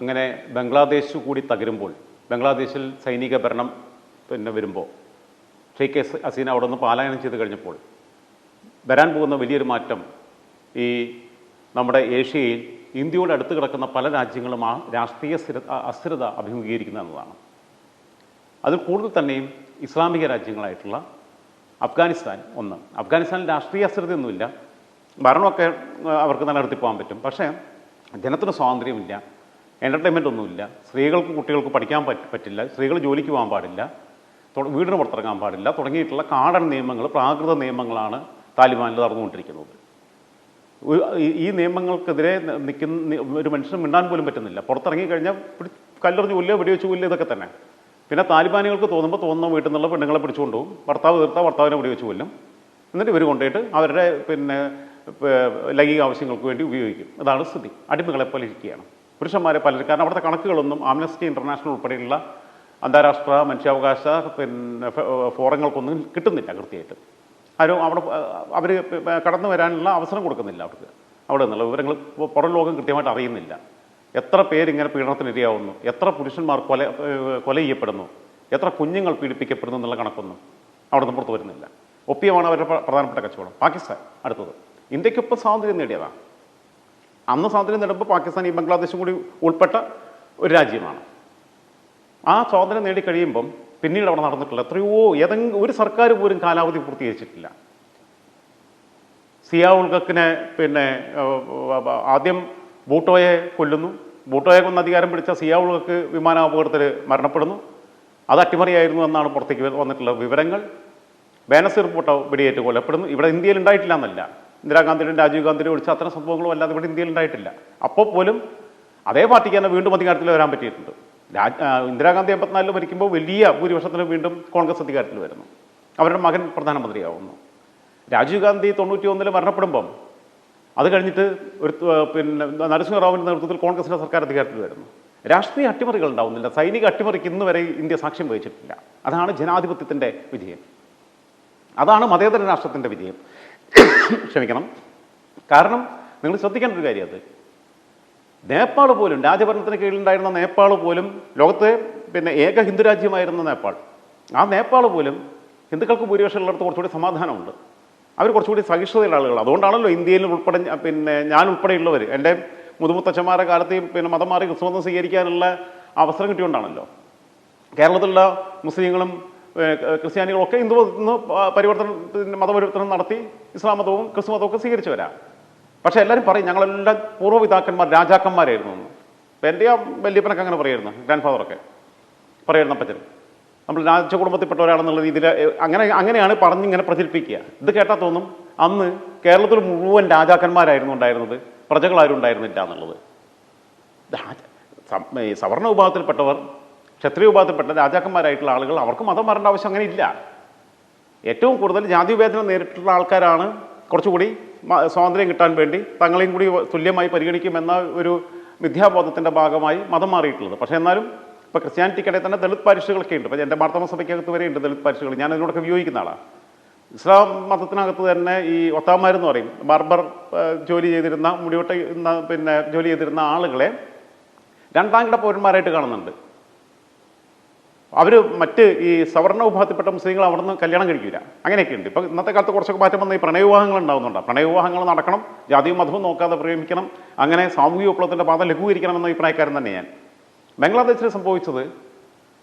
അങ്ങനെ ബംഗ്ലാദേശ് കൂടി തകരുമ്പോൾ ബംഗ്ലാദേശിൽ സൈനിക ഭരണം പിന്നെ വരുമ്പോൾ ഷെയ്ഖ് ഹസ- ഹസീന അവിടെ നിന്ന് പാലായനം ചെയ്ത് കഴിഞ്ഞപ്പോൾ വരാൻ പോകുന്ന വലിയൊരു മാറ്റം ഈ നമ്മുടെ ഏഷ്യയിൽ ഇന്ത്യയോട് അടുത്ത് കിടക്കുന്ന പല രാജ്യങ്ങളും ആ രാഷ്ട്രീയ സ്ഥിര അസ്ഥിരത അഭിമുഖീകരിക്കുന്ന എന്നതാണ്. അതിൽ കൂടുതൽ തന്നെയും ഇസ്ലാമിക രാജ്യങ്ങളായിട്ടുള്ള അഫ്ഗാനിസ്ഥാൻ ഒന്ന്. അഫ്ഗാനിസ്ഥാനിൽ രാഷ്ട്രീയ അസ്ഥിരതയൊന്നുമില്ല. ഭരണമൊക്കെ അവർക്ക് നിലനിർത്തി പോകാൻ പറ്റും. പക്ഷേ ജനത്തിന് സ്വാതന്ത്ര്യമില്ല. എന്റർടൈൻമെന്റ് ഒന്നുമില്ല. സ്ത്രീകൾക്ക് കുട്ടികൾക്ക് പഠിക്കാൻ പറ്റില്ല. സ്ത്രീകൾ ജോലിക്ക് പോകാൻ പാടില്ല. വീടിന് പുറത്തിറങ്ങാൻ പാടില്ല. തുടങ്ങിയിട്ടുള്ള കാടൻ നിയമങ്ങൾ പ്രാകൃത നിയമങ്ങളാണ് താലിബാനിൽ നടന്നുകൊണ്ടിരിക്കുന്നത്. ഈ- നിയമങ്ങൾക്കെതിരെ നിൽക്കുന്ന ഒരു മനുഷ്യന് മിണ്ടാൻ പോലും പറ്റുന്നില്ല. പുറത്തിറങ്ങി കഴിഞ്ഞാൽ കല്ലെറിഞ്ഞ് കൊല്ലുക വെടിവെച്ച് കൊല്ലുക ഇതൊക്കെ തന്നെ. പിന്നെ താലിബാനികൾക്ക് തോന്നുമ്പോൾ തോന്നുന്ന വീട്ടിൽ നിന്നുള്ള പെണ്ണുങ്ങളെ പിടിച്ചുകൊണ്ട് പോകും. ഭർത്താവ് തീർത്താൽ ഭർത്താവിനെ വെടിവെച്ച് കൊല്ലും. എന്നിട്ട് ഇവർ കൊണ്ടുപോയിട്ട് അവരുടെ പിന്നെ ലൈംഗിക ആവശ്യങ്ങൾക്ക് വേണ്ടി ഉപയോഗിക്കും. അതാണ് സ്ഥിതി. അടിമകളെ പോലെ ഇരിക്കുകയാണ്. പുരുഷന്മാരെ പലരും കാരണം അവിടുത്തെ കണക്കുകളൊന്നും ആംനസ്റ്റി ഇന്റർനാഷണൽ ഉൾപ്പെടെയുള്ള അന്താരാഷ്ട്ര മനുഷ്യാവകാശ പിന്നെ ഫോറങ്ങൾക്കൊന്നും കിട്ടുന്നില്ല കൃത്യമായിട്ട്. ആരും അവിടെ അവർ കടന്നു വരാനുള്ള അവസരം കൊടുക്കുന്നില്ല അവർക്ക്. അവിടെ നിന്നുള്ള വിവരങ്ങൾ പുറം ലോകം കൃത്യമായിട്ട് അറിയുന്നില്ല. എത്ര പേരിങ്ങനെ പീഡനത്തിനിരയാവുന്നു? എത്ര പുരുഷന്മാർ കൊല കൊല ചെയ്യപ്പെടുന്നു? എത്ര കുഞ്ഞുങ്ങൾ പീഡിപ്പിക്കപ്പെടുന്നു എന്നുള്ള കണക്കൊന്നും അവിടെ നിന്ന് പുറത്തു വരുന്നില്ല. ഒപ്പിയമാണ് അവരുടെ പ്ര- പ്രധാനപ്പെട്ട കച്ചവടം. പാകിസ്ഥാൻ അടുത്തത്. ഇന്ത്യക്കൊപ്പം സ്വാതന്ത്ര്യം നേടിയതാണ്. അന്ന് സ്വാതന്ത്ര്യം നേടുമ്പോൾ പാകിസ്ഥാൻ ഈ ബംഗ്ലാദേശും കൂടി ഉൾപ്പെട്ട ഒരു രാജ്യമാണ്. ആ സ്വാതന്ത്ര്യം നേടിക്കഴിയുമ്പം പിന്നീട് അവിടെ നടന്നിട്ടില്ല എത്രയോ ഏതെങ്കിലും ഒരു സർക്കാർ പോലും കാലാവധി പൂർത്തീകരിച്ചിട്ടില്ല. സിയാ ഉൾഗക്കിനെ പിന്നെ ആദ്യം ബൂട്ടോയെ കൊല്ലുന്നു. ബൂട്ടോയെ കൊന്ന് അധികാരം പിടിച്ച സിയാ ഉൾഗക്ക് വിമാനാപകടത്തിൽ മരണപ്പെടുന്നു. അത് അട്ടിമറിയായിരുന്നു എന്നാണ് പുറത്തേക്ക് വന്നിട്ടുള്ള വിവരങ്ങൾ. ബാനസ് റിപ്പോർട്ടോ വെടിയേറ്റ് കൊല്ലപ്പെടുന്നു. ഇവിടെ ഇന്ത്യയിൽ ഉണ്ടായിട്ടില്ല എന്നല്ല. ഇന്ദിരാഗാന്ധിയുടെയും രാജീവ് ഗാന്ധിയുടെ ഒഴിച്ച് അത്തരം സംഭവങ്ങളും അല്ലാതെ ഇവിടെ ഇന്ത്യയിൽ ഉണ്ടായിട്ടില്ല. അപ്പോൾ പോലും അതേ പാർട്ടിക്ക് തന്നെ വീണ്ടും അധികാരത്തിൽ വരാൻ പറ്റിയിട്ടുണ്ട്. രാജ് ഇന്ദിരാഗാന്ധി എൺപത്തിനാലിൽ മരിക്കുമ്പോൾ വലിയ ഭൂരിപക്ഷത്തിന് വീണ്ടും കോൺഗ്രസ് അധികാരത്തിൽ വരുന്നു. അവരുടെ മകൻ പ്രധാനമന്ത്രിയാവുന്നു. രാജീവ് ഗാന്ധി തൊണ്ണൂറ്റി ഒന്നിൽ മരണപ്പെടുമ്പം അത് കഴിഞ്ഞിട്ട് ഒരു പിന്നെ നരസിംഹറാവുവിന്റെ നേതൃത്വത്തിൽ കോൺഗ്രസിന്റെ സർക്കാർ അധികാരത്തിൽ വരുന്നു. രാഷ്ട്രീയ അട്ടിമറികൾ ഉണ്ടാവുന്നില്ല. സൈനിക അട്ടിമറിക്ക് ഇന്ന് വരെ ഇന്ത്യ സാക്ഷ്യം വഹിച്ചിട്ടില്ല. അതാണ് ജനാധിപത്യത്തിന്റെ വിജയം. അതാണ് മതേതര രാഷ്ട്രത്തിന്റെ വിജയം. ക്ഷമിക്കണം. കാരണം നിങ്ങൾ ശ്രദ്ധിക്കേണ്ട ഒരു കാര്യം അത്. നേപ്പാൾ പോലും രാജഭരണത്തിന് കീഴിലുണ്ടായിരുന്ന നേപ്പാൾ പോലും ലോകത്തെ പിന്നെ ഏക ഹിന്ദു രാജ്യമായിരുന്ന നേപ്പാൾ. ആ നേപ്പാൾ പോലും ഹിന്ദുക്കൾക്ക് ഭൂരിപക്ഷം കുറച്ചുകൂടി സമാധാനമുണ്ട്. അവർ കുറച്ചുകൂടി സഹിഷ്ണുതയുള്ള ആളുകൾ അതുകൊണ്ടാണല്ലോ ഇന്ത്യയിൽ ഉൾപ്പെടെ പിന്നെ ഞാൻ ഉൾപ്പെടെയുള്ളവർ എന്റെ മുതുമുത്തച്ഛന്മാരുടെ കാലത്ത് പിന്നെ മതം മാറി ക്രിസ്തുമതം സ്വീകരിക്കാനുള്ള അവസരം കിട്ടിയോണ്ടാണല്ലോ കേരളത്തിലുള്ള മുസ്ലിങ്ങളും ഏഹ്, ക്രിസ്ത്യാനികളും പരിവർത്തനത്തിന് മതപരിവർത്തനം നടത്തി ഇസ്ലാം മതവും ക്രിസ്തു മതവും ഒക്കെ സ്വീകരിച്ചവരാ പക്ഷേ എല്ലാവരും പറയും ഞങ്ങളെല്ലാം പൂർവപിതാക്കന്മാർ രാജാക്കന്മാരായിരുന്നു എന്ന്. ഇപ്പം എന്റെ ആ വല്യപ്പനൊക്കെ അങ്ങനെ പറയായിരുന്നു ഗ്രാൻഡ് ഫാദറൊക്കെ പറയുന്ന അപ്പച്ചൻ നമ്മൾ രാജകുടുംബത്തിൽപ്പെട്ടവരാണെന്നുള്ള രീതിയിൽ അങ്ങനെ അങ്ങനെയാണ് പറഞ്ഞിങ്ങനെ പ്രചരിപ്പിക്കുക. ഇത് കേട്ടാൽ തോന്നും അന്ന് കേരളത്തിൽ മുഴുവൻ രാജാക്കന്മാരായിരുന്നു ഉണ്ടായിരുന്നത് പ്രജകളാരും ഉണ്ടായിരുന്നില്ല എന്നുള്ളത്. സവർണ വിഭാഗത്തിൽപ്പെട്ടവർ ക്ഷത്രിയ വിഭാഗത്തിൽപ്പെട്ട രാജാക്കന്മാരായിട്ടുള്ള ആളുകൾ അവർക്ക് മതം വരേണ്ട ആവശ്യം അങ്ങനെ ഇല്ല. ഏറ്റവും കൂടുതൽ ജാതി വിവേചനം നേരിട്ടുള്ള ആൾക്കാരാണ് കുറച്ചുകൂടി സ്വാതന്ത്ര്യം കിട്ടാൻ വേണ്ടി തങ്ങളെയും കൂടി തുല്യമായി പരിഗണിക്കുമെന്ന ഒരു മിഥ്യാബോധത്തിന്റെ ഭാഗമായി മതം മാറിയിട്ടുള്ളത്. പക്ഷേ എന്നാലും ഇപ്പോൾ ക്രിസ്ത്യാനിറ്റിക്കിടെ തന്നെ ദളിത് പാരിഷുകളൊക്കെ ഉണ്ട്. ഇപ്പോൾ എന്റെ മാർത്തമ സഭയ്ക്കകത്ത് വരെ ഉണ്ട് ദളിത് പാരിഷുകൾ. ഞാൻ അതിനോടൊക്കെ വിയോഗിക്കുന്ന ആളാണ് ഇസ്ലാം മതത്തിനകത്ത് തന്നെ ഈ ഒത്താമാരെന്ന് പറയും. ബാർബർ ജോലി ചെയ്തിരുന്ന മുടിവെട്ട പിന്നെ ജോലി ചെയ്തിരുന്ന ആളുകളെ രണ്ടാം കിട പൗരന്മാരായിട്ട് കാണുന്നുണ്ട്. അവർ മറ്റ് ഈ സവർണ വിഭാഗത്തിൽപ്പെട്ട മുസ്ലിങ്ങൾ അവിടുന്ന് കല്യാണം കഴിക്കില്ല അങ്ങനെയൊക്കെ ഉണ്ട് ഇപ്പം ഇന്നത്തെ കാലത്ത് കുറച്ചൊക്കെ മാറ്റം വന്ന ഈ പ്രണയവിവാഹങ്ങൾ ഉണ്ടാകുന്നുണ്ട് പ്രണയവിവാഹങ്ങൾ നടക്കണം ജാതിയും മതവും നോക്കാതെ പ്രേമിക്കണം അങ്ങനെ സാമൂഹിക വിപ്ലവത്തിന്റെ പാത ലഘൂകരിക്കണം എന്ന അഭിപ്രായക്കാരൻ തന്നെ ഞാൻ. ബംഗ്ലാദേശിൽ സംഭവിച്ചത്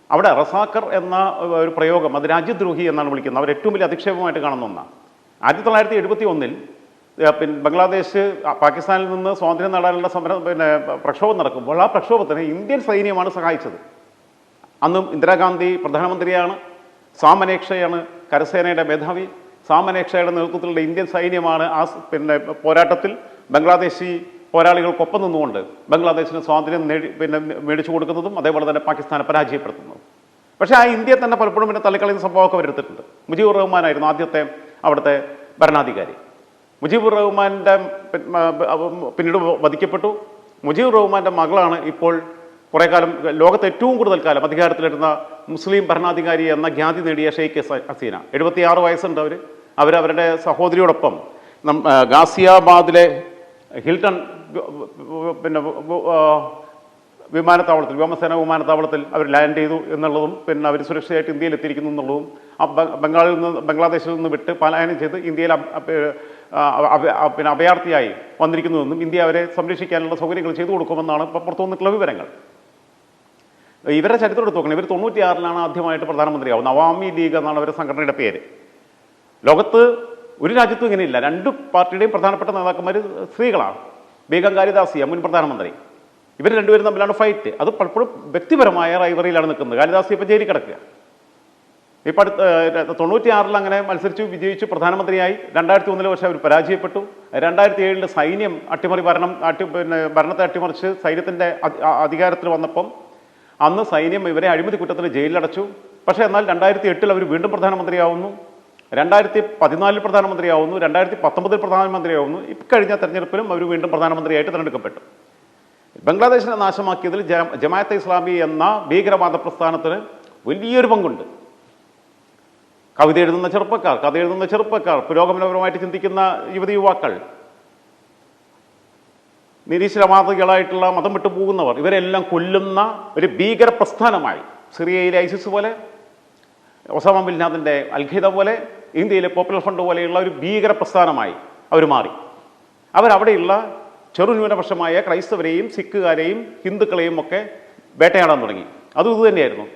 അവിടെ റസാക്കർ എന്ന ഒരു പ്രയോഗം അത് രാജ്യദ്രോഹി എന്നാണ് വിളിക്കുന്നത്. അവർ ഏറ്റവും വലിയ അധിക്ഷേപമായിട്ട് കാണുന്ന ഒന്നാണ് ആയിരത്തി തൊള്ളായിരത്തി എഴുപത്തി ഒന്നിൽ പിന്നെ ബംഗ്ലാദേശ് പാകിസ്ഥാനിൽ നിന്ന് സ്വാതന്ത്ര്യം നേടാനുള്ള സമരം പിന്നെ പ്രക്ഷോഭം നടക്കുമ്പോൾ ആ പ്രക്ഷോഭത്തിന് ഇന്ത്യൻ സൈന്യമാണ് സഹായിച്ചത്. അന്നും ഇന്ദിരാഗാന്ധി പ്രധാനമന്ത്രിയാണ് സാമനേക്ഷയാണ് കരസേനയുടെ മേധാവി സാമനേക്ഷയുടെ നേതൃത്വത്തിലുള്ള ഇന്ത്യൻ സൈന്യമാണ് ആ പിന്നെ പോരാട്ടത്തിൽ ബംഗ്ലാദേശി പോരാളികൾക്കൊപ്പം നിന്നുകൊണ്ട് ബംഗ്ലാദേശിന് സ്വാതന്ത്ര്യം നേടി പിന്നെ മേടിച്ചു കൊടുക്കുന്നതും അതേപോലെ തന്നെ പാകിസ്ഥാനെ പരാജയപ്പെടുത്തുന്നതും. പക്ഷേ ആ ഇന്ത്യയെ തന്നെ പലപ്പോഴും പിന്നെ തള്ളിക്കളയുന്ന സംഭവമൊക്കെ വരുത്തിയിട്ടുണ്ട് മുജീബുർ റഹ്മാനായിരുന്നു ആദ്യത്തെ അവിടുത്തെ ഭരണാധികാരി. മുജീബുർ റഹ്മാന്റെ പിന്നീട് വധിക്കപ്പെട്ടു. മുജീബുർ റഹ്മാന്റെ മകളാണ് ഇപ്പോൾ കുറേ കാലം ലോകത്ത് ഏറ്റവും കൂടുതൽ കാലം അധികാരത്തിലിരുന്ന മുസ്ലിം ഭരണാധികാരി എന്ന ഖ്യാതി നേടിയ ഷെയ്ഖ് ഹസ- ഹസീന. എഴുപത്തിയാറ് വയസ്സുണ്ട് അവർ അവരവരുടെ സഹോദരിയോടൊപ്പം ഗാസിയാബാദിലെ ഹിൽട്ടൺ പിന്നെ വിമാനത്താവളത്തിൽ വ്യോമസേന വിമാനത്താവളത്തിൽ അവർ ലാൻഡ് ചെയ്തു എന്നുള്ളതും പിന്നെ അവർ സുരക്ഷിതമായിട്ട് ഇന്ത്യയിൽ എത്തിയിരിക്കുന്നു എന്നുള്ളതും ആ ബംഗാളിൽ നിന്ന് ബംഗ്ലാദേശിൽ നിന്ന് വിട്ട് പലായനം ചെയ്ത് ഇന്ത്യയിൽ പിന്നെ അഭയാർത്ഥിയായി വന്നിരിക്കുന്നുവെന്നും ഇന്ത്യ അവരെ സംരക്ഷിക്കാനുള്ള സൗകര്യങ്ങൾ ചെയ്തു കൊടുക്കുമെന്നാണ് ഇപ്പോൾ പുറത്തു വന്നിട്ടുള്ള വിവരങ്ങൾ. ഇവരുടെ ചരിത്രം എടുത്ത് നോക്കണം. ഇവർ തൊണ്ണൂറ്റിയാറിലാണ് ആദ്യമായിട്ട് പ്രധാനമന്ത്രിയാവുന്നത്. അവാമി ലീഗ് എന്നാണ് അവരുടെ സംഘടനയുടെ പേര്. ലോകത്ത് ഒരു രാജ്യത്തും ഇങ്ങനെയില്ല. രണ്ട് പാർട്ടിയുടെയും പ്രധാനപ്പെട്ട നേതാക്കന്മാർ സ്ത്രീകളാണ്. ബീഗം കാളിദാസിയ മുൻ പ്രധാനമന്ത്രി. ഇവർ രണ്ടുപേരും തമ്മിലാണ് ഫൈറ്റ് അത് പലപ്പോഴും വ്യക്തിപരമായ റൈവറിയിലാണ് നിൽക്കുന്നത്. കാളിദാസി ഇപ്പോൾ ജയിലിൽ കിടക്കുക. ഇപ്പം അടുത്ത തൊണ്ണൂറ്റിയാറിൽ അങ്ങനെ മത്സരിച്ചു വിജയിച്ചു പ്രധാനമന്ത്രിയായി രണ്ടായിരത്തി ഒന്നിലെ വർഷം അവർ പരാജയപ്പെട്ടു. രണ്ടായിരത്തി ഏഴിൽ സൈന്യം അട്ടിമറി ഭരണം അട്ടി പിന്നെ ഭരണത്തെ അട്ടിമറിച്ച് സൈന്യത്തിന്റെ അധികാരത്തിൽ വന്നപ്പം അന്ന് സൈന്യം ഇവരെ അഴിമതി കുറ്റത്തിന് ജയിലിലടച്ചു. പക്ഷേ എന്നാൽ രണ്ടായിരത്തി എട്ടിൽ അവർ വീണ്ടും പ്രധാനമന്ത്രിയാവുന്നു. രണ്ടായിരത്തി പതിനാലിൽ പ്രധാനമന്ത്രിയാവുന്നു. രണ്ടായിരത്തി പത്തൊമ്പതിൽ പ്രധാനമന്ത്രിയാവുന്നു ഇക്കഴിഞ്ഞ തെരഞ്ഞെടുപ്പിലും അവർ വീണ്ടും പ്രധാനമന്ത്രിയായിട്ട് തിരഞ്ഞെടുക്കപ്പെട്ടു. ബംഗ്ലാദേശിനെ നാശമാക്കിയതിൽ ജമാഅത്തെ ഇസ്ലാമി എന്ന ഭീകരവാദ പ്രസ്ഥാനത്തിന് വലിയൊരു പങ്കുണ്ട്. കവിത എഴുതുന്ന ചെറുപ്പക്കാർ കഥ എഴുതുന്ന ചെറുപ്പക്കാർ പുരോഗമനപരമായിട്ട് ചിന്തിക്കുന്ന യുവതി യുവാക്കൾ നിരീശ്വരവാദികളായിട്ടുള്ള മതം വിട്ടു പോകുന്നവർ ഇവരെല്ലാം കൊല്ലുന്ന ഒരു ഭീകര പ്രസ്ഥാനമായി സിറിയയിലെ ഐസിസ് പോലെ ഒസാമ ബിൽനാഥിന്റെ അൽഖിത പോലെ ഇന്ത്യയിലെ പോപ്പുലർ ഫ്രണ്ട് പോലെയുള്ള ഒരു ഭീകര പ്രസ്ഥാനമായി അവർ മാറി. അവരവിടെയുള്ള ചെറുന്യൂനപക്ഷമായ ക്രൈസ്തവരെയും സിഖുകാരെയും ഹിന്ദുക്കളെയും ഒക്കെ വേട്ടയാടാൻ തുടങ്ങി. അതും ഇതുതന്നെയായിരുന്നു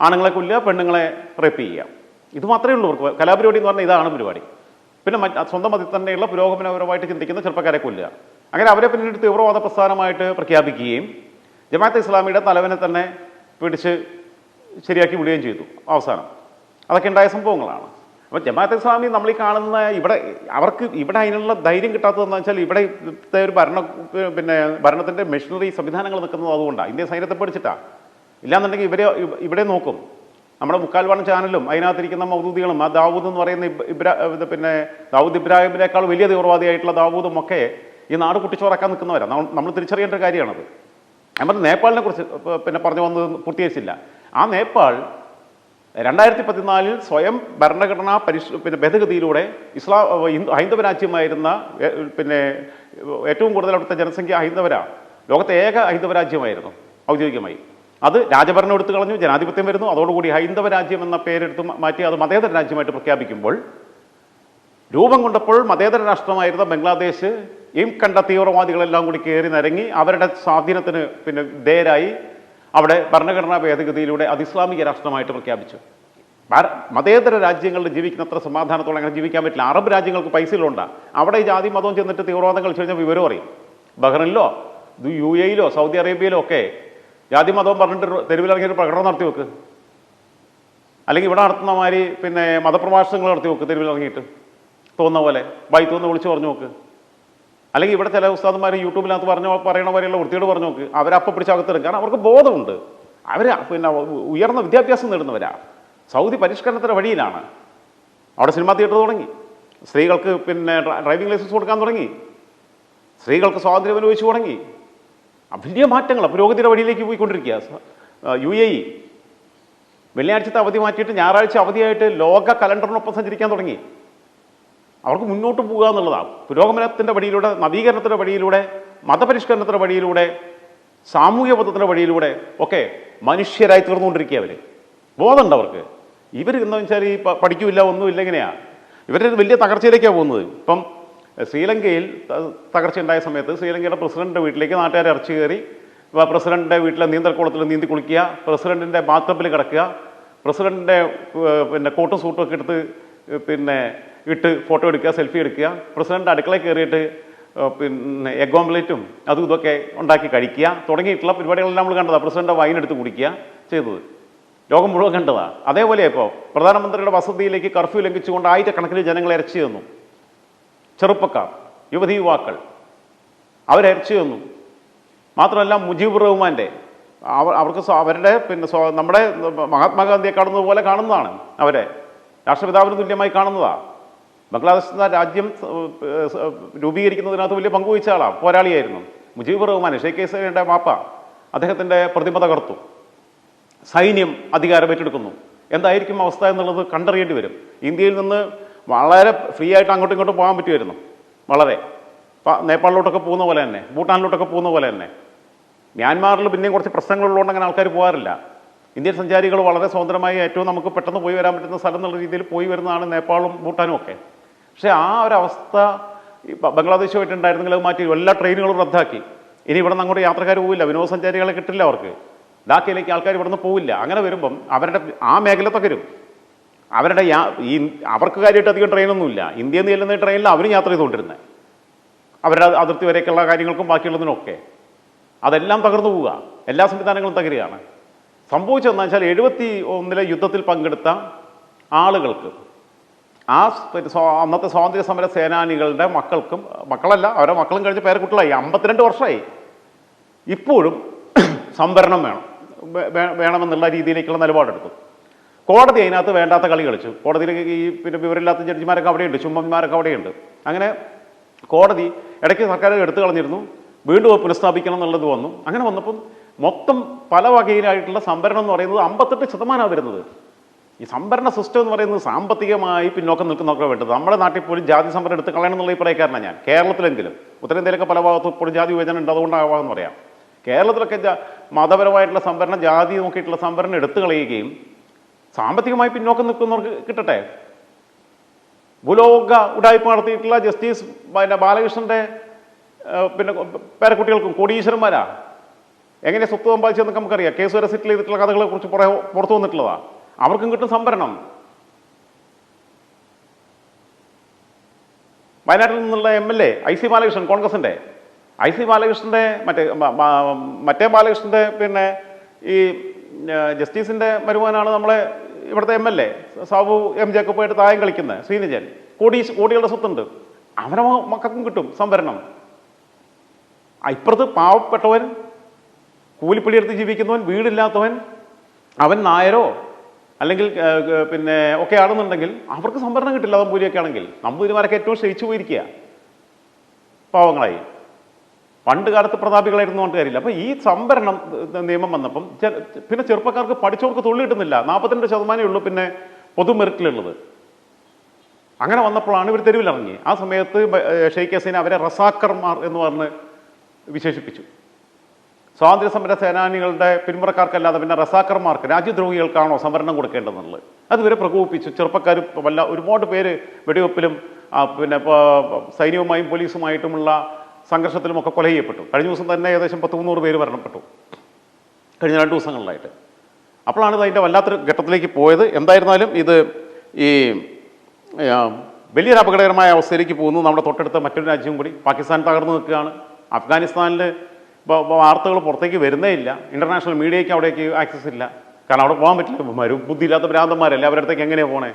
ആണുങ്ങളെ കൊല്ലുക പെണ്ണുങ്ങളെ റേപ്പ് ചെയ്യുക. ഇത് മാത്രമേ ഉള്ളൂ കലാപരിപാടി എന്ന് പറഞ്ഞാൽ ഇതാണ് പരിപാടി. പിന്നെ സ്വന്തം മതി തന്നെയുള്ള പുരോഗമനപരമായിട്ട് ചിന്തിക്കുന്ന ചെറുപ്പക്കാരെ കൊല്ലുക. അങ്ങനെ അവരെ പിന്നീട് തീവ്രവാദ പ്രസ്ഥാനമായിട്ട് പ്രഖ്യാപിക്കുകയും ജമാഅത്തെ ഇസ്ലാമിയുടെ തലവനെ തന്നെ പിടിച്ച് ശരിയാക്കി വിടുകയും ചെയ്തു അവസാനം. അതൊക്കെ ഉണ്ടായ സംഭവങ്ങളാണ്. അപ്പോൾ ജമാഅത്ത് ഇസ്ലാമി നമ്മൾ ഈ കാണുന്ന ഇവിടെ അവർക്ക് ഇവിടെ അതിനുള്ള ധൈര്യം കിട്ടാത്തതെന്ന് വെച്ചാൽ ഇവിടെ ഒരു ഭരണ പിന്നെ ഭരണത്തിന്റെ മെഷീനറി സംവിധാനങ്ങൾ നിൽക്കുന്നത് അതുകൊണ്ടാണ് ഇന്ത്യ സൈന്യത്തെ പഠിച്ചിട്ടാണ് ഇല്ലാന്നുണ്ടെങ്കിൽ ഇവരെ ഇവിടെ നോക്കും. നമ്മുടെ മുക്കാൽവാണ ചാനലും അതിനകത്തിരിക്കുന്ന മൗദൂദികളും ആ ദാവൂദ് എന്ന് പറയുന്ന ഇബ് ഇബ്രാ പിന്നെ ദാവൂദ് ഇബ്രാഹിമിനേക്കാൾ വലിയ തീവ്രവാദിയായിട്ടുള്ള ദാവൂദും ഒക്കെ ഈ നാട് കുട്ടിച്ചോറാക്കാൻ നിൽക്കുന്നവരാണ് നമ്മൾ- തിരിച്ചറിയേണ്ട ഒരു കാര്യമാണത്. ഞാൻ പറഞ്ഞു നേപ്പാളിനെ കുറിച്ച് പിന്നെ പറഞ്ഞു വന്നത് പൂർത്തീകരിച്ചില്ല. ആ നേപ്പാൾ രണ്ടായിരത്തി പതിനാലിൽ സ്വയം ഭരണഘടനാ പരിഷ് പിന്നെ ഭേദഗതിയിലൂടെ ഇസ്ലാം ഹിന്ദു- ഹൈന്ദവ രാജ്യമായിരുന്ന പിന്നെ ഏറ്റവും കൂടുതൽ അവിടുത്തെ ജനസംഖ്യ ഹൈന്ദവരാ. ലോകത്തെ ഏക ഹൈന്ദവ രാജ്യമായിരുന്നു ഔദ്യോഗികമായി. അത് രാജഭരണം എടുത്തു കളഞ്ഞു ജനാധിപത്യം വരുന്നു. അതോടുകൂടി ഹൈന്ദവ രാജ്യം എന്ന പേരെടുത്ത് മാറ്റി അത് മതേതര രാജ്യമായിട്ട് പ്രഖ്യാപിക്കുമ്പോൾ രൂപം കൊണ്ടപ്പോൾ മതേതര രാഷ്ട്രമായിരുന്ന ബംഗ്ലാദേശ് ഈ കണ്ട തീവ്രവാദികളെല്ലാം കൂടി കയറി നിരങ്ങി അവരുടെ സ്വാധീനത്തിന് പിന്നെ ധേരായി അവിടെ ഭരണഘടനാ ഭേദഗതിയിലൂടെ അതിസ്ലാമിക രാഷ്ട്രമായിട്ട് പ്രഖ്യാപിച്ചു. മതേതര രാജ്യങ്ങളിൽ ജീവിക്കുന്ന അത്ര സമാധാനത്തോടെ അങ്ങനെ ജീവിക്കാൻ പറ്റില്ല. അറബ് രാജ്യങ്ങൾക്ക് പൈസയിലുണ്ടാ. അവിടെ ജാതി മതവും ചെന്നിട്ട് തീവ്രവാദങ്ങൾ കഴിഞ്ഞാൽ വിവരം അറിയും. ബഹ്റിനിലോ യു എയിലോ സൗദി അറേബ്യയിലോ ഒക്കെ ജാതി മതവും പറഞ്ഞിട്ട് തെരുവിലിറങ്ങി ഒരു പ്രകടനം നടത്തി വെക്ക്. അല്ലെങ്കിൽ ഇവിടെ നടത്തുന്ന മാതിരി പിന്നെ മതപ്രഭാഷണങ്ങൾ നടത്തി വെക്ക് തെരുവിലിറങ്ങിയിട്ട് തോന്നുന്ന പോലെ. ബൈത്തോന്ന് വിളിച്ചു പറഞ്ഞു നോക്ക് അല്ലെങ്കിൽ ഇവിടെ ചില ഉസ്താദന്മാർ യൂട്യൂബിനകത്ത് പറഞ്ഞ പറയണ പോലെയുള്ള വൃത്തിയോട് പറഞ്ഞു നോക്ക്. അവരപ്പം പിടിച്ച് അകത്തിടും. കാരണം അവർക്ക് ബോധമുണ്ട്. അവർ പിന്നെ ഉയർന്ന വിദ്യാഭ്യാസം നേടുന്നവരാ. സൗദി പരിഷ്കരണത്തിന്റെ വഴിയിലാണ്. അവിടെ സിനിമാ തിയേറ്റർ തുടങ്ങി. സ്ത്രീകൾക്ക് പിന്നെ ഡ്രൈവിംഗ് ലൈസൻസ് കൊടുക്കാൻ തുടങ്ങി. സ്ത്രീകൾക്ക് സ്വാതന്ത്ര്യം അനുഭവിച്ചു തുടങ്ങി. വലിയ മാറ്റങ്ങൾ. പുരോഗതിയുടെ വഴിയിലേക്ക് പോയിക്കൊണ്ടിരിക്കുക. U A E. വെള്ളിയാഴ്ചത്തെ അവധി മാറ്റിയിട്ട് ഞായറാഴ്ച അവധിയായിട്ട് ലോക കലണ്ടറിനൊപ്പം സഞ്ചരിക്കാൻ തുടങ്ങി. അവർക്ക് മുന്നോട്ട് പോകുക എന്നുള്ളതാണ് പുരോഗമനത്തിന്റെ വഴിയിലൂടെ നവീകരണത്തിന്റെ വഴിയിലൂടെ മതപരിഷ്കരണത്തിന്റെ വഴിയിലൂടെ സാമൂഹ്യ വഴിയിലൂടെ ഒക്കെ മനുഷ്യരായി തീർന്നുകൊണ്ടിരിക്കുക അവർ ബോധമുണ്ട് അവർക്ക്. ഇവർ എന്താ വെച്ചാൽ ഈ പഠിക്കൂല ഒന്നുമില്ല ഇങ്ങനെയാണ് ഇവരുടെ വലിയ തകർച്ചയിലേക്കാണ് പോകുന്നത്. ഇപ്പം ശ്രീലങ്കയിൽ തകർച്ച ഉണ്ടായ സമയത്ത് ശ്രീലങ്കയുടെ പ്രസിഡന്റിന്റെ വീട്ടിലേക്ക് നാട്ടുകാർ ഇറച്ചി കയറി പ്രസിഡന്റിന്റെ വീട്ടിലെ നീന്തൽക്കുളത്തിൽ നീന്തി കുളിക്കുക പ്രസിഡന്റിന്റെ ബാത്തപ്പിൽ കിടക്കുക പ്രസിഡന്റിന്റെ പിന്നെ കോട്ടും സൂട്ടും ഒക്കെ എടുത്ത് പിന്നെ ഇട്ട് ഫോട്ടോ എടുക്കുക സെൽഫി എടുക്കുക പ്രസിഡന്റ് അടുക്കള കയറിയിട്ട് പിന്നെ എഗ് ഓംലേറ്റും അതും ഇതൊക്കെ ഉണ്ടാക്കി കഴിക്കുക. തുടങ്ങിയിട്ടുള്ള പരിപാടികളെല്ലാം നമ്മൾ കണ്ടതാണ് പ്രസിഡന്റ് വൈൻ എടുത്ത് കുടിക്കുക ചെയ്തത്. ലോകം മുഴുവൻ കണ്ടതാ. അതേപോലെ ഇപ്പോൾ പ്രധാനമന്ത്രിയുടെ വസതിയിലേക്ക് കർഫ്യൂ ലംഘിച്ചുകൊണ്ട് ആയിരക്കണക്കിന് ജനങ്ങളെ ഇറച്ചി തന്നു ചെറുപ്പക്കാർ യുവതി യുവാക്കൾ അവരരച്ചു തന്നു മാത്രമല്ല മുജീബ് റഹ്മാന്റെ അവർ അവർക്ക് അവരുടെ പിന്നെ നമ്മുടെ മഹാത്മാഗാന്ധിയെ കാണുന്നത് പോലെ കാണുന്നതാണ് അവരെ. രാഷ്ട്രപിതാവിന് തുല്യമായി കാണുന്നതാണ് ബംഗ്ലാദേശ് എന്ന രാജ്യം രൂപീകരിക്കുന്നതിനകത്ത് വലിയ പങ്കുവഹിച്ച ആളാണ് പോരാളിയായിരുന്നു. മുജീബ് റഹ്മാൻ ഷെയ്ഖ് ഹസീനയുടെ മാപ്പ അദ്ദേഹത്തിന്റെ പ്രതിമ തകർത്തു. സൈന്യം അധികാരം ഏറ്റെടുക്കുന്നു എന്തായിരിക്കും അവസ്ഥ എന്നുള്ളത് കണ്ടറിയേണ്ടി വരും. ഇന്ത്യയിൽ നിന്ന് വളരെ ഫ്രീ ആയിട്ട് അങ്ങോട്ടും ഇങ്ങോട്ടും പോകാൻ പറ്റുമായിരുന്നു. വളരെ. നേപ്പാളിലോട്ടൊക്കെ പോകുന്ന പോലെ തന്നെ ഭൂട്ടാനിലോട്ടൊക്കെ പോകുന്ന പോലെ തന്നെ. മ്യാൻമാറിൽ പിന്നെയും കുറച്ച് പ്രശ്നങ്ങളുള്ളതുകൊണ്ട് അങ്ങനെ ആൾക്കാർ പോകാറില്ല. ഇന്ത്യൻ സഞ്ചാരികൾ വളരെ സ്വതന്ത്രമായി ഏറ്റവും നമുക്ക് പെട്ടെന്ന് പോയി വരാൻ പറ്റുന്ന സ്ഥലം എന്നുള്ള രീതിയിൽ പോയി വരുന്നതാണ് നേപ്പാളും ഭൂട്ടാനും ഒക്കെ. പക്ഷേ ആ ഒരു അവസ്ഥ ഈ ബ- ബംഗ്ലാദേശുമായിട്ടുണ്ടായിരുന്നെങ്കിൽ അത് മാറ്റി എല്ലാ ട്രെയിനുകളും റദ്ദാക്കി. ഇനി ഇവിടെ നിന്ന് അങ്ങോട്ട് യാത്രക്കാർ പോവില്ല വിനോദസഞ്ചാരികളെ കിട്ടില്ല അവർക്ക്. ധാക്കയിലേക്ക് ആൾക്കാർ ഇവിടെ നിന്ന് പോവില്ല. അങ്ങനെ വരുമ്പം അവരുടെ ആ മേഖല തകരും. അവരുടെ യാ ഈ അവർക്ക് കാര്യമായിട്ട് അധികം ട്രെയിനൊന്നുമില്ല. ഇന്ത്യയിൽ നിന്ന് ചെല്ലുന്ന ട്രെയിനിൽ അവരും യാത്ര ചെയ്തുകൊണ്ടിരുന്നത് അവരുടെ അതിർത്തി വരേക്കുള്ള കാര്യങ്ങൾക്കും ബാക്കിയുള്ളതിനൊക്കെ. അതെല്ലാം തകർന്നു പോവുക. എല്ലാ സംവിധാനങ്ങളും തകരുകയാണ്. സംഭവിച്ചതെന്ന് വെച്ചാൽ എഴുപത്തി ഒന്നിലെ യുദ്ധത്തിൽ പങ്കെടുത്ത ആളുകൾക്ക് ആ അന്നത്തെ സ്വാതന്ത്ര്യ സമര സേനാനികളുടെ മക്കൾക്കും മക്കളല്ല അവരുടെ മക്കളും കഴിഞ്ഞ് പേരക്കുട്ടികളായി അമ്പത്തിരണ്ട് വർഷമായി. ഇപ്പോഴും സംവരണം വേണം. വേണമെന്നുള്ള രീതിയിലേക്കുള്ള നിലപാടെടുത്തു. കോടതി അതിനകത്ത് വേണ്ടാത്ത കളി കളിച്ചു. കോടതിയിൽ ഈ പിന്നെ വിവരമില്ലാത്ത ജഡ്ജിമാരൊക്കെ അവിടെയുണ്ട് ചുമ്മന്മാരൊക്കെ അവിടെയുണ്ട്. അങ്ങനെ കോടതി ഇടയ്ക്ക് സർക്കാർ എടുത്തു കളഞ്ഞിരുന്നു. വീണ്ടും പുനഃസ്ഥാപിക്കണം എന്നുള്ളത് വന്നു. അങ്ങനെ വന്നപ്പം മൊത്തം പല വകയിലായിട്ടുള്ള സംവരണം എന്ന് പറയുന്നത് അമ്പത്തെട്ട് ശതമാനമാണ് വരുന്നത്. ഈ സംഭരണ സിസ്റ്റം എന്ന് പറയുന്നത് സാമ്പത്തികമായി പിന്നോക്കം നിൽക്കുന്നൊക്കെ വേണ്ടത്. നമ്മുടെ നാട്ടിൽ പോലും ജാതി സംവരണം എടുത്ത് കളയണം എന്നുള്ള ഈ അഭിപ്രായക്കാരനാണ് ഞാൻ. കേരളത്തിലെങ്കിലും ഉത്തരേന്ത്യയിലൊക്കെ പല ഭാഗത്തും ഇപ്പോഴും ജാതി വിഭജനം ഉണ്ട് അതുകൊണ്ടാവാമെന്ന് പറയാം. കേരളത്തിലൊക്കെ മതപരമായിട്ടുള്ള സംവരണം ജാതി നോക്കിയിട്ടുള്ള സംവരണം എടുത്തു കളയുകയും സാമ്പത്തികമായി പിന്നോക്കം നിൽക്കുന്നവർക്ക് കിട്ടട്ടെ. ഭൂലോക ഉടായ്പ നടത്തിയിട്ടുള്ള ജസ്റ്റിസ് പിന്നെ ബാലകൃഷ്ണന്റെ പിന്നെ പേരക്കുട്ടികൾക്കും കോടീശ്വരന്മാരാ? എങ്ങനെ സ്വത്ത് സമ്പാദിച്ചതെന്നൊക്കെ നമുക്കറിയാം. കേസ് വരെ സെറ്റിൽ ചെയ്തിട്ടുള്ള കഥകളെ കുറിച്ച് പുറ പുറത്തു വന്നിട്ടുള്ളതാ. അവർക്കും കിട്ടും സംഭരണം വയനാട്ടിൽ നിന്നുള്ള M L A I C Balakrishnan കോൺഗ്രസിന്റെ. ഐ സി ബാലകൃഷ്ണന്റെ മറ്റേ മറ്റേ ബാലകൃഷ്ണന്റെ പിന്നെ ഈ ജസ്റ്റിസിന്റെ മരുമാനാണ് നമ്മളെ ഇവിടുത്തെ M L A Sabu M ജേക്കബായിട്ട് തായം കളിക്കുന്നത് ശ്രീനിജൻ. കോടി കോടികളുടെ സ്വത്തുണ്ട്. അവരെ മക്കൾക്കും കിട്ടും സംവരണം. ഇപ്പുറത്ത് പാവപ്പെട്ടവൻ കൂലിപ്പണിയെടുത്ത് ജീവിക്കുന്നവൻ വീടില്ലാത്തവൻ അവൻ നായരോ? അല്ലെങ്കിൽ പിന്നെ ഒക്കെ ആണെന്നുണ്ടെങ്കിൽ അവർക്ക് സംവരണം കിട്ടില്ല തമ്പൂരിയൊക്കെ ആണെങ്കിൽ. നമ്പൂതിരിമാരൊക്കെ ഏറ്റവും ക്ഷയിച്ചു പോയിരിക്കുക. പാവങ്ങളായി. പണ്ട് കാലത്ത് പ്രതാപികളായിരുന്നു കൊണ്ട് കാര്യമില്ല. അപ്പോൾ ഈ സംവരണം നിയമം വന്നപ്പം പിന്നെ ചെറുപ്പക്കാർക്ക് പഠിച്ചവർക്ക് തൊള്ളി കിട്ടുന്നില്ല. നാൽപ്പത്തിരണ്ട് ശതമാനമേ ഉള്ളൂ പിന്നെ പൊതു മെറിറ്റിലുള്ളത്. അങ്ങനെ വന്നപ്പോഴാണ് ഇവർ തെരുവിലിറങ്ങി. ആ സമയത്ത് ഷെയ്ഖ് ഹസീന അവരെ റസാക്കർമാർ എന്ന് പറഞ്ഞ് വിശേഷിപ്പിച്ചു. സ്വാതന്ത്ര്യ സമര സേനാനികളുടെ പിന്മുറക്കാർക്കല്ലാതെ പിന്നെ റസാക്കർമാർക്ക് രാജ്യദ്രോഹികൾക്കാണോ സംവരണം കൊടുക്കേണ്ടതെന്നുള്ളത്? അതുവരെ പ്രകോപിപ്പിച്ചു ചെറുപ്പക്കാർ വല്ല ഒരുപാട് പേര് വെടിവെപ്പിലും പിന്നെ സൈന്യവുമായും പോലീസുമായിട്ടുമുള്ള സംഘർഷത്തിലുമൊക്കെ കൊല ചെയ്യപ്പെട്ടു. കഴിഞ്ഞ ദിവസം തന്നെ ഏകദേശം പത്ത് മുന്നൂറ് പേര് മരണപ്പെട്ടു. കഴിഞ്ഞ രണ്ട് ദിവസങ്ങളിലായിട്ട്. അപ്പോഴാണ് ഇത് അതിന്റെ വല്ലാത്തൊരു ഘട്ടത്തിലേക്ക് പോയത്. എന്തായിരുന്നാലും ഇത് ഈ വലിയൊരു അപകടകരമായ അവസ്ഥയിലേക്ക് പോകുന്നു. നമ്മുടെ തൊട്ടടുത്ത മറ്റൊരു രാജ്യവും കൂടി പാകിസ്ഥാൻ തകർന്നു നിൽക്കുകയാണ്. അഫ്ഗാനിസ്ഥാനിൽ വാർത്തകൾ പുറത്തേക്ക് വരുന്നേ ഇല്ല. ഇന്റർനാഷണൽ മീഡിയയ്ക്ക് അവിടേക്ക് ആക്സസ് ഇല്ല. കാരണം അവിടെ പോകാൻ പറ്റില്ല. ഇവന്മാരും ബുദ്ധിയില്ലാത്ത ഭ്രാന്തന്മാരല്ലേ? അവരുടെ അടുത്തേക്ക് എങ്ങനെയാണ് പോണേ?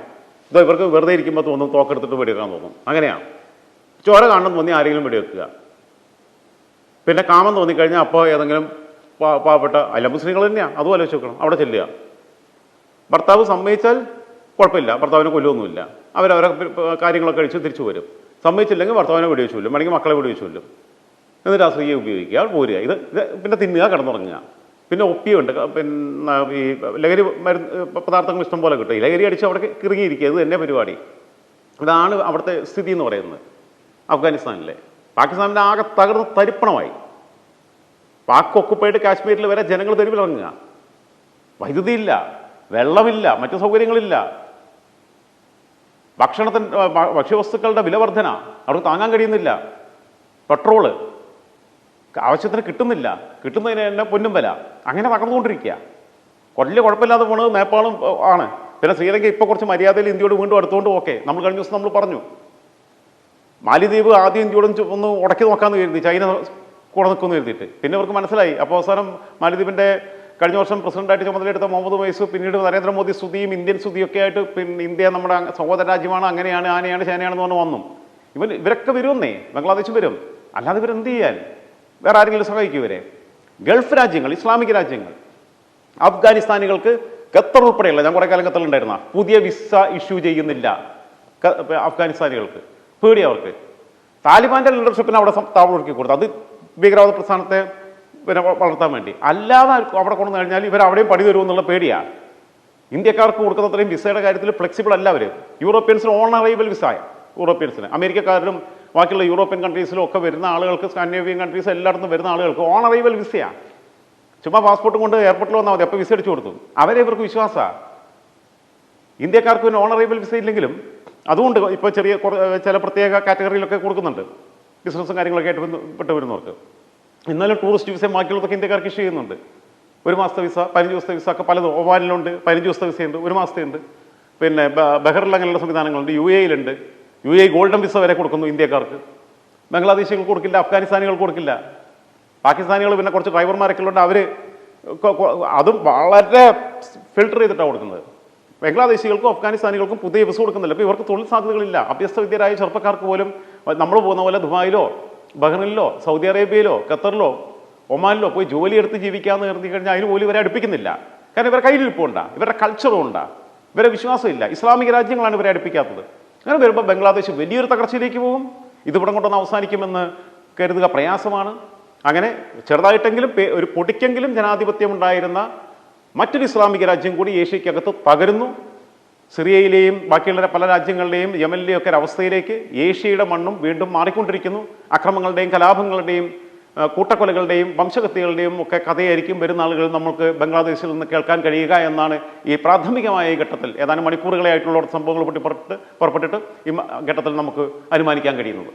ഇതോ ഇവർക്ക് വെറുതെ ഇരിക്കുമ്പോൾ തോന്നും തോക്കെടുത്തിട്ട് വെടിവെക്കാൻ തോന്നും. അങ്ങനെയാണ് ചോര കാണണം തോന്നി ആരെങ്കിലും വെടിവെക്കുക പിന്നെ കാമം തോന്നിക്കഴിഞ്ഞാൽ അപ്പോൾ ഏതെങ്കിലും പാവപ്പെട്ട അല്ല മുസ്ലിങ്ങൾ തന്നെയാണ് അതും ആലോചിച്ച് അവിടെ ചെല്ലുക. ഭർത്താവ് സമ്മതിച്ചാൽ കുഴപ്പമില്ല. ഭർത്താവിനെ കൊല്ലുമൊന്നുമില്ല അവരവരെ കാര്യങ്ങളൊക്കെ കഴിച്ച് തിരിച്ചു വരും. സമ്മതിച്ചില്ലെങ്കിൽ ഭർത്താവിനെ വെടിവെച്ചു കൊല്ലും. അല്ലെങ്കിൽ മക്കളെ വെടിവെച്ചു കൊല്ലും. എന്നിട്ട് ആ സ്ത്രീയെ ഉപയോഗിക്കുക. അവൾ പോരുക. ഇത് ഇത് പിന്നെ തിന്നുക കിടന്നുറങ്ങുക. പിന്നെ ഒപ്പിയുണ്ട് പിന്നെ ഈ ലഹരി മരുന്ന് പദാർത്ഥങ്ങൾ ഇഷ്ടം പോലെ കിട്ടും. ഈ ലഹരി അടിച്ച് അവിടെ കിറുകിയിരിക്കുക. ഇത് തന്നെ പരിപാടി. ഇതാണ് അവിടുത്തെ സ്ഥിതി എന്ന് പറയുന്നത്. അഫ്ഗാനിസ്ഥാനിലെ. പാകിസ്ഥാനിന്റെ ആകെ തകർന്ന് തരിപ്പണമായി. പാക് ഒക്കുപ്പൈഡ് കാശ്മീരിൽ വരെ ജനങ്ങൾ തെരുവിലിറങ്ങുക വൈദ്യുതിയില്ല വെള്ളമില്ല. മറ്റു സൗകര്യങ്ങളില്ല. ഭക്ഷണത്തിന്റെ ഭക്ഷ്യവസ്തുക്കളുടെ വില വർധന അവർക്ക് താങ്ങാൻ കഴിയുന്നില്ല. പെട്രോൾ. ആവശ്യത്തിന് കിട്ടുന്നില്ല. കിട്ടുന്നതിന് തന്നെ പൊന്നും വില. അങ്ങനെ തകർന്നുകൊണ്ടിരിക്കുക. വലിയ കുഴപ്പമില്ലാതെ പോണത് നേപ്പാളും ആണ്. പിന്നെ ശ്രീലങ്ക ഇപ്പോൾ കുറച്ച് മര്യാദയിൽ ഇന്ത്യയോട് വീണ്ടും അടുത്തുകൊണ്ട് ഓക്കെ നമ്മൾ കഴിഞ്ഞ ദിവസം നമ്മൾ പറഞ്ഞു. മാലിദ്വീപ് ആദ്യം ഇന്ത്യയോടും ഒന്ന് ഉടക്കി നോക്കാമെന്ന് കരുതി. ചൈന കൂടെ നിൽക്കുമെന്ന് കരുതിയിട്ട്. പിന്നെ അവർക്ക് മനസ്സിലായി. അപ്പോൾ അവസാനം മാലിദ്വീപിന്റെ കഴിഞ്ഞ വർഷം പ്രസിഡന്റായിട്ട് ചുമതലയെടുത്ത മുഹമ്മദ് വൈസ് പിന്നീട് നരേന്ദ്രമോദി സ്തുതിയും ഇന്ത്യൻ സ്തുതിയൊക്കെ ആയിട്ട് പിന്നെ ഇന്ത്യ നമ്മുടെ സഹോദര രാജ്യമാണ് അങ്ങനെയാണ് ആനയാണ് ചേനയാണെന്ന് പറഞ്ഞ് വന്നു. ഇവൻ ഇവരൊക്കെ വരുമെന്നേ. ബംഗ്ലാദേശ് വരും. അല്ലാതെ ഇവരെന്ത് ചെയ്യാൻ? വേറെ ആരെങ്കിലും സഹായിക്കുവരെ ഗൾഫ് രാജ്യങ്ങൾ ഇസ്ലാമിക രാജ്യങ്ങൾ. അഫ്ഗാനിസ്ഥാനികൾക്ക് ഖത്തർ ഉൾപ്പെടെയുള്ള ഞാൻ കുറേ കാലം ഖത്തറിലുണ്ടായിരുന്ന പുതിയ വിസ ഇഷ്യൂ ചെയ്യുന്നില്ല. അഫ്ഗാനിസ്ഥാനികൾക്ക് പേടി അവർക്ക് താലിബാന്റെ ലീഡർഷിപ്പിന് അവിടെ താവളൊരുക്കി കൊടുത്തു. അത് ഭീകരവാദ പ്രസ്ഥാനത്തെ പിന്നെ വളർത്താൻ വേണ്ടി. അല്ലാതെ അവിടെ കൊണ്ടു കഴിഞ്ഞാൽ ഇവർ അവിടെയും പണി തരുമെന്നുള്ള പേടിയാണ് ഇന്ത്യക്കാർക്ക് കൊടുക്കുന്ന അത്രയും വിസയുടെ കാര്യത്തിൽ ഫ്ലെക്സിബിൾ അല്ല അവർ യൂറോപ്യൻസിന് ഓൺ അറൈവൽ വിസ യൂറോപ്യൻസിന് അമേരിക്കക്കാരിലും ബാക്കിയുള്ള യൂറോപ്യൻ കൺട്രീസിലും ഒക്കെ വരുന്ന ആളുകൾക്ക് സ്കാൻഡിനേവിയൻ കൺട്രീസ് എല്ലായിടത്തും വരുന്ന ആളുകൾക്ക് ഓൺ അറൈവൽ വിസയാണ് ചുമ്മാ പാസ്പോർട്ട് കൊണ്ട് എയർപോർട്ടിൽ വന്നാൽ മതി അപ്പോൾ വിസ അടിച്ചു കൊടുത്തു. അവരെ ഇവർക്ക് വിശ്വാസമാണ് ഇന്ത്യക്കാർക്ക് പിന്നെ അറൈവൽ വിസ ഇല്ലെങ്കിലും അതുകൊണ്ട് ഇപ്പോൾ ചെറിയ ചില പ്രത്യേക കാറ്റഗറിയിലൊക്കെ കൊടുക്കുന്നുണ്ട്. ബിസിനസ്സും കാര്യങ്ങളൊക്കെ ആയിട്ട് പെട്ട് വരുന്നവർക്ക് എന്നാലും ടൂറിസ്റ്റ് വിസ ബാക്കിയുള്ളതൊക്കെ ഇന്ത്യക്കാർക്ക് ഇഷ്യൂ ചെയ്യുന്നുണ്ട്. ഒരു മാസത്തെ വിസ പതിനഞ്ച് ദിവസത്തെ വിസ ഒക്കെ പലതും ഒവാനിലുണ്ട് പതിനഞ്ച് ദിവസത്തെ വിസയുണ്ട് ഒരു മാസത്തെ ഉണ്ട്. പിന്നെ ബഹറിൽ അങ്ങനെയുള്ള സംവിധാനങ്ങളുണ്ട് യു എയിലുണ്ട് യു എ ഗോൾഡൻ വിസ വരെ കൊടുക്കുന്നു ഇന്ത്യക്കാർക്ക്. ബംഗ്ലാദേശികൾക്ക് കൊടുക്കില്ല അഫ്ഗാനിസ്ഥാനികൾ കൊടുക്കില്ല. പാകിസ്ഥാനികൾ പിന്നെ കുറച്ച് ഡ്രൈവർമാരൊക്കെ ഉള്ളതുകൊണ്ട് അവർ അതും വളരെ ഫിൽട്ടർ ചെയ്തിട്ടാണ് കൊടുക്കുന്നത്. ബംഗ്ലാദേശികൾക്കും അഫ്ഗാനിസ്ഥാനികൾക്കും പുതിയ വിസ കൊടുക്കുന്നില്ല. അപ്പോൾ ഇവർക്ക് തൊഴിൽ സാധ്യതകളില്ല. അഭ്യസ്ത വിദ്യരായ ചെറുപ്പക്കാർക്ക് പോലും നമ്മൾ പോകുന്ന പോലെ ദുബായിലോ ബഹ്റിനിലോ സൗദി അറേബ്യയിലോ ഖത്തറിലോ ഒമാനിലോ പോയി ജോലി എടുത്ത് ജീവിക്കാമെന്ന് കരുതി കഴിഞ്ഞാൽ അതിന് പോലും ഇവരെ അടുപ്പിക്കുന്നില്ല. കാരണം ഇവരുടെ കയ്യിലിരിപ്പുണ്ടാ ഇവരുടെ കൾച്ചറും ഉണ്ടാ ഇവരെ വിശ്വാസമില്ല. ഇസ്ലാമിക രാജ്യങ്ങളാണ് ഇവരെ അടുപ്പിക്കാത്തത്. അങ്ങനെ വരുമ്പോൾ ബംഗ്ലാദേശ് വലിയൊരു തകർച്ചയിലേക്ക് പോകും. ഇതിവിടെ കൊണ്ടൊന്ന് അവസാനിക്കുമെന്ന് കരുതുക പ്രയാസമാണ്. അങ്ങനെ ചെറുതായിട്ടെങ്കിലും ഒരു പൊടിക്കെങ്കിലും ജനാധിപത്യം ഉണ്ടായിരുന്ന മറ്റൊരു ഇസ്ലാമിക രാജ്യം കൂടി ഏഷ്യക്കകത്ത് തകരുന്നു. സിറിയയിലെയും ബാക്കിയുള്ള പല രാജ്യങ്ങളുടെയും യമനിലെയും ഒക്കെ ഒരവസ്ഥയിലേക്ക് ഏഷ്യയുടെ മണ്ണും വീണ്ടും മാറിക്കൊണ്ടിരിക്കുന്നു. അക്രമങ്ങളുടെയും കലാപങ്ങളുടെയും കൂട്ടക്കൊലകളുടെയും വംശഹത്യകളുടെയും ഒക്കെ കഥയായിരിക്കും വരുന്ന ആളുകൾ നമുക്ക് ബംഗ്ലാദേശിൽ നിന്ന് കേൾക്കാൻ കഴിയുക എന്നാണ് ഈ പ്രാഥമികമായ ഈ ഘട്ടത്തിൽ ഏതാനും മണിക്കൂറുകളെ ആയിട്ടുള്ള സംഭവങ്ങൾ പൊട്ടി പുറപ്പെട്ട് പുറപ്പെട്ടിട്ട് ഈ ഘട്ടത്തിൽ നമുക്ക് അനുമാനിക്കാൻ കഴിയുന്നത്.